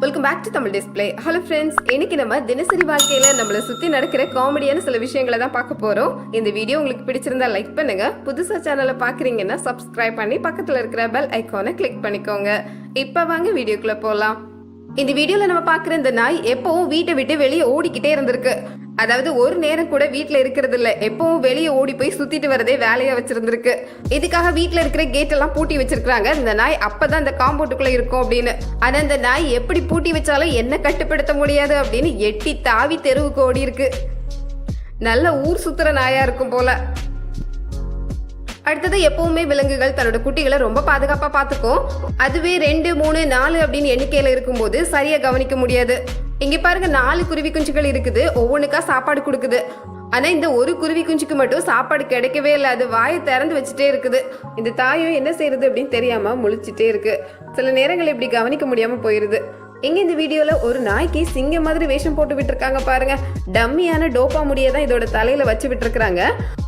Welcome back to Tamil display hello friends இன்னைக்கு நம்ம தினசரி வாழ்க்கையில நம்மளை சுத்தி நடக்கிற காமெடியான சில விஷயங்களை தான் பார்க்க போறோம். இந்த வீடியோ உங்களுக்கு பிடிச்சிருந்தா லைக் பண்ணுங்க. புதுசா சேனலை பாக்குறீங்கன்னா சப்ஸ்கிரைப் பண்ணி பக்கத்துல இருக்கிற பெல் ஐக்கானை கிளிக் பண்ணிக்கோங்க. இப்போ வாங்க வீடியோக்குள்ள போகலாம் இந்த வீடியோல நம்ம பார்க்குற இந்த நாய் எப்பவும் வீட்டை விட்டு வெளியே ஓடிக்கிட்டே இருந்திருக்கு. அதாவது ஒரு நேரம் கூட வீட்டில் இருக்கிறது இல்ல எப்பவும் வெளியே ஓடி போய் சுத்திட்டு வரதே வேலையா வச்சிருந்திருக்கு. இதுக்காக வீட்டில் இருக்கிற கேட் எல்லாம் பூட்டி வச்சிருக்காங்க இந்த நாய் அப்பதான் இந்த காம்பவுண்டுக்குள்ள இருக்கும் அப்படின்னு. ஆனா இந்த நாய் எப்படி பூட்டி வச்சாலும் என்ன கட்டுப்படுத்த முடியாது அப்படின்னு எட்டி தாவி தெருவுக்கு ஓடி இருக்கு. நல்ல ஊர் சுத்துற நாயா இருக்கும் போல. அடுத்தது எப்பவுமே விலங்குகள் தன்னோட குட்டிகளை ரொம்ப பாதுகாப்பா பார்த்துக்கும். அதுவே ரெண்டு மூணு நாலு அப்படின்னு எண்ணிக்கையில இருக்கும்போது சரியா கவனிக்க முடியாது. இங்க பாருங்க நாலு குருவி குஞ்சுகள் இருக்குது. ஒவ்வொன்றுக்கா சாப்பாடு கொடுக்குது. ஆனா இந்த ஒரு குருவி குஞ்சுக்கு மட்டும் சாப்பாடு கிடைக்கவே இல்லை. அது வாயை திறந்து வச்சுட்டே இருக்குது. இந்த தாயும் என்ன செய்யறது அப்படின்னு தெரியாம முழிச்சிட்டே இருக்கு. சில நேரங்கள் இப்படி கவனிக்க முடியாம போயிருது. இங்க இந்த வீடியோல ஒரு நாய்க்கு சிங்கம் மாதிரி வேஷம் போட்டு விட்டுருக்காங்க பாருங்க. டம்மியான டோப்பா முடியை தான் இதோட தலையில வச்சு விட்டுருக்காங்க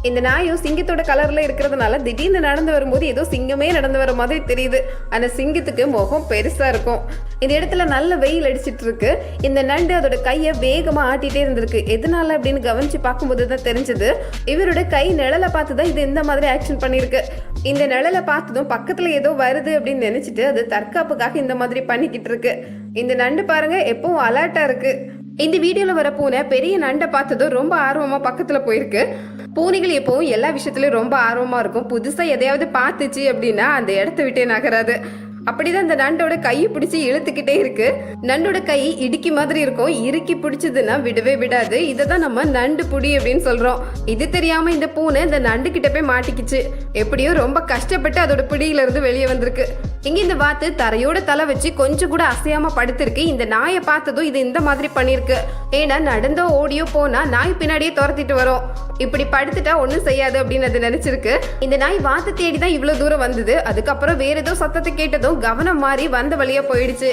இந்த நாயும் சிங்கத்தோட கலர்ல இருக்கிறதுனால திடீர்னு நடந்து வரும்போது ஏதோ சிங்கமே நடந்து வர மாதிரி தெரியுது. ஆனா சிங்கத்துக்கு முகம் பெருசா இருக்கும். இந்த இடத்துல நல்ல வெயில் அடிச்சிட்டு இருக்கு இந்த நண்டு அதோட கையை வேகமா ஆட்டிட்டே இருந்திருக்கு. எதனால அப்படின்னு கவனிச்சு பார்க்கும்போது தான் தெரிஞ்சது. இவரோட கை நிழலை பார்த்து தான் இது இந்த மாதிரி ஆக்ஷன் பண்ணியிருக்கு. இந்த நிழலை பார்த்ததும் பக்கத்துல ஏதோ வருது அப்படின்னு நினைச்சிட்டு அது தற்காப்புக்காக இந்த மாதிரி பண்ணிக்கிட்டு இருக்கு. இந்த நண்டு பாருங்க எப்பவும் அலர்ட்டா இருக்கு. இந்த வீடியோல வர பூனை பெரிய நண்டை பார்த்ததும் ரொம்ப ஆர்வமா பக்கத்துல போயிருக்கு. பூனைகள் எப்பவும் எல்லா விஷயத்துலயும் ரொம்ப ஆர்வமா இருக்கும். புதுசா எதையாவது பார்த்துச்சு அப்படின்னா அந்த இடத்த விட்டே நகராது. அப்படிதான் இந்த நண்டோட கையை பிடிச்சி இழுத்துக்கிட்டே இருக்கு. நண்டோட கை இடுக்கி மாதிரி இருக்கும். இறுக்கி பிடிச்சதுன்னா விடவே விடாது. இதை தான் நம்ம நண்டு புடி அப்படின்னு சொல்றோம். இது தெரியாம இந்த பூனை இந்த நண்டு கிட்ட போய் மாட்டிக்கிச்சு. எப்படியோ ரொம்ப கஷ்டப்பட்டு அதோட பிடியில இருந்து வெளியே வந்திருக்கு. இங்க இந்த வாத்து தரையோட தலை வச்சு கொஞ்சம் கூட அசையாம படுத்திருக்கு. இந்த நாயை பார்த்ததும் இது இந்த மாதிரி பண்ணிருக்கு. ஏன்னா நடந்தோ ஓடியோ போனா நாய் பின்னாடியே துரத்திட்டு வரும். இப்படி படுத்துட்டா ஒன்றும் செய்யாது அப்படின்னு அது நினைச்சிருக்கு. இந்த நாய் வாத்து தேடி தான் இவ்வளவு தூரம் வந்தது. அதுக்கப்புறம் வேற ஏதோ சத்தத்தை கேட்டதும் கவனம் மாறி வந்த வழியா போயிடுச்சு.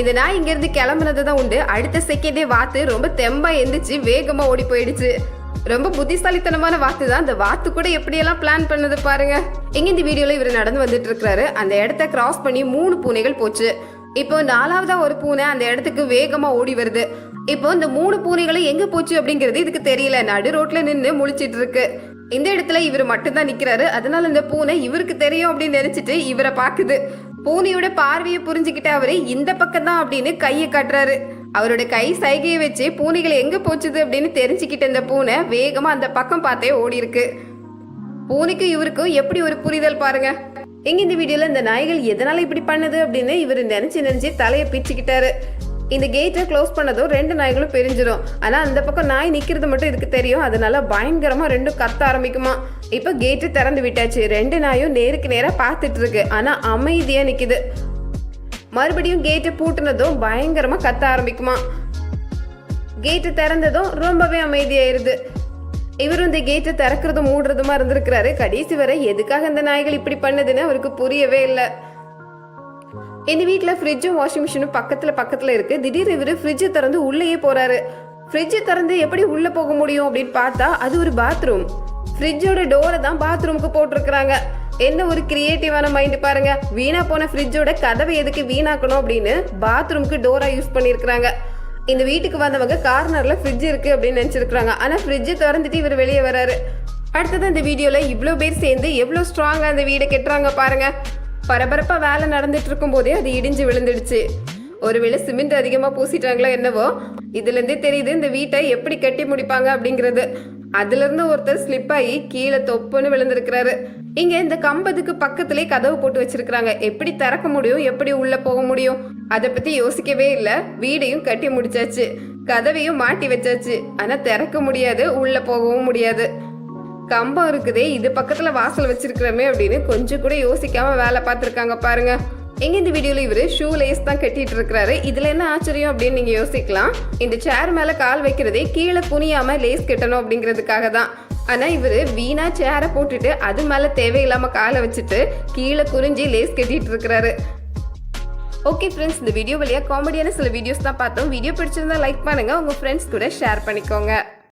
இது நான் இங்கேருந்து கிளம்புனது தான் உண்டு. அடுத்த செகண்டே வாத்து ரொம்ப தெம்பா எந்திரிச்சு வேகமா ஓடி போயிடுச்சு. ரொம்ப புத்திசாலித்தனமான வாத்து தான் அந்த வாத்து கூட எப்படியெல்லாம் பிளான் பண்ணது பாருங்க. இங்க இந்த வீடியோல இவர் நடந்து வந்துட்டு இருக்கிறாரு அந்த இடத்த கிராஸ் பண்ணி மூணு பூனைகள் போச்சு. இப்போ நாலாவதா ஒரு பூனை அந்த இடத்துக்கு வேகமா ஓடி வருது. இப்போ இந்த மூணு பூனைகளும் எங்க போச்சு அப்படிங்கிறது இதுக்கு தெரியல. நடு ரோட்ல நின்று முழிச்சிட்டு இருக்கு. இந்த இடத்துல இவர் மட்டும்தான் நிக்கிறாரு. அதனால இந்த பூனை இவருக்கு தெரியும் அப்படின்னு நினைச்சிட்டு இவரை பாக்குது பூனையோட பார்வையை புரிஞ்சுக்கிட்ட அவரு இந்த பக்கம் தான் அப்படின்னு கையை காட்டுறாரு. அவரோட கை சைகையை வச்சு பூனைகள் எங்க போச்சுது? அப்படின்னு தெரிஞ்சுக்கிட்ட இந்த பூனை வேகமா அந்த பக்கம் பார்த்தே ஓடி இருக்கு பூனைக்கும் இவருக்கும் எப்படி ஒரு புரிதல் பாருங்க. எங்க இந்த வீடியோல இந்த நாய்கள் எதனால இப்படி பண்ணுது அப்படின்னு இவர் நினைச்சு நினைச்சு தலையை பிச்சுக்கிட்டாரு. இந்த கேட்டை க்ளோஸ் பண்ணதும் ரெண்டு நாய்களும் பிரிஞ்சிடும் ஆனால் அந்த பக்கம் நாய் நிற்கிறது மட்டும் இதுக்கு தெரியும். அதனால பயங்கரமாக ரெண்டும் கத்த ஆரம்பிக்குமா. இப்போ கேட்டு திறந்து விட்டாச்சு. ரெண்டு நாயும் நேருக்கு நேராக பார்த்துட்டு இருக்கு. ஆனால் அமைதியாக நிற்கிது மறுபடியும் கேட்டை பூட்டினதும் பயங்கரமாக கத்த ஆரம்பிக்குமா. கேட்டு திறந்ததும் ரொம்பவே அமைதியாயிருது. இவரும் இந்த கேட்டை திறக்கிறதும் மூடுறதுமா இருந்திருக்கிறாரு. கடைசி வரை எதுக்காக இந்த நாய்கள் இப்படி பண்ணதுன்னு அவருக்கு புரியவே இல்லை. எங்கள் வீட்டில் ஃப்ரிட்ஜும் வாஷிங் மிஷினும் பக்கத்தில் பக்கத்தில் இருக்குது திடீர் இவர் ஃப்ரிட்ஜை திறந்து உள்ளேயே போகிறாரு ஃப்ரிட்ஜை திறந்து எப்படி உள்ளே போக முடியும் அப்படின்னு பார்த்தா அது ஒரு பாத்ரூம் ஃப்ரிட்ஜோட டோரை தான் பாத்ரூமுக்கு போட்டிருக்கிறாங்க. என்ன ஒரு கிரியேட்டிவான மைண்டு பாருங்க. வீணா போன ஃப்ரிட்ஜோட கதவை எதுக்கு வீணாக்கணும் அப்படின்னு பாத்ரூமுக்கு டோரா யூஸ் பண்ணியிருக்கிறாங்க. இந்த வீட்டுக்கு வந்தவங்க கார்னர்ல ஃப்ரிட்ஜ் இருக்கு அப்படின்னு நினைச்சிருக்காங்க ஆனா ஃப்ரிட்ஜை திறந்துட்டு இவர் வெளியே வராரு. அடுத்தது இந்த வீடியோல இவ்வளோ பேர் சேர்ந்து எவ்வளோ ஸ்ட்ராங்கா அந்த வீடை கெட்டுறாங்க பாருங்க. பரபரப்பாக வேலை நடந்துட்டு இருக்கும் போதே அது இடிஞ்சு விழுந்துடுச்சு. ஒருவேளை சிமெண்ட் அதிகமாக பூசிட்டாங்களோ என்னவோ இதுலேருந்தே தெரியுது இந்த வீட்டை எப்படி கட்டி முடிப்பாங்க அப்படிங்கிறது. அதுலேருந்து ஒருத்தர் ஸ்லிப் ஆகி கீழே தொப்புன்னு விழுந்திருக்கிறாரு. இங்கே இந்த கம்பத்துக்கு பக்கத்துலேயே கதவு போட்டு வச்சிருக்கிறாங்க. எப்படி திறக்க முடியும் எப்படி உள்ளே போக முடியும் அதை பற்றி யோசிக்கவே இல்லை. வீடையும் கட்டி முடிச்சாச்சு. கதவையும் மாட்டி வச்சாச்சு. ஆனால் திறக்க முடியாது உள்ளே போகவும் முடியாது. கம்பம் இருக்குதே இது பக்கத்துல வாசல் வச்சிருக்கிறோமே அப்படின்னு கொஞ்சம் கூட யோசிக்காம வேலை பார்த்துருக்காங்க பாருங்க. எங்க இந்த வீடியோல இவரு ஷூ லேஸ் தான் கட்டிட்டு இருக்கிறாரு. இதுல என்ன ஆச்சரியம் அப்படின்னு நீங்க யோசிக்கலாம். இந்த சேர் மேல கால் வைக்கிறதே கீழே குனியாம லேஸ் கட்டணும் அப்படிங்கிறதுக்காக தான். ஆனா இவரு வீணா சேரை போட்டுட்டு அது மேல தேவையில்லாம காலை வச்சுட்டு கீழே குறிஞ்சி லேஸ் கட்டிட்டு இருக்கிறாரு. ஓகே ஃப்ரெண்ட்ஸ் இந்த வீடியோ வழியாக காமெடியான சில வீடியோஸ் தான் பார்த்தோம். வீடியோ பிடிச்சிருந்தா லைக் பண்ணுங்க. உங்க ஃப்ரெண்ட்ஸ் கூட ஷேர் பண்ணிக்கோங்க.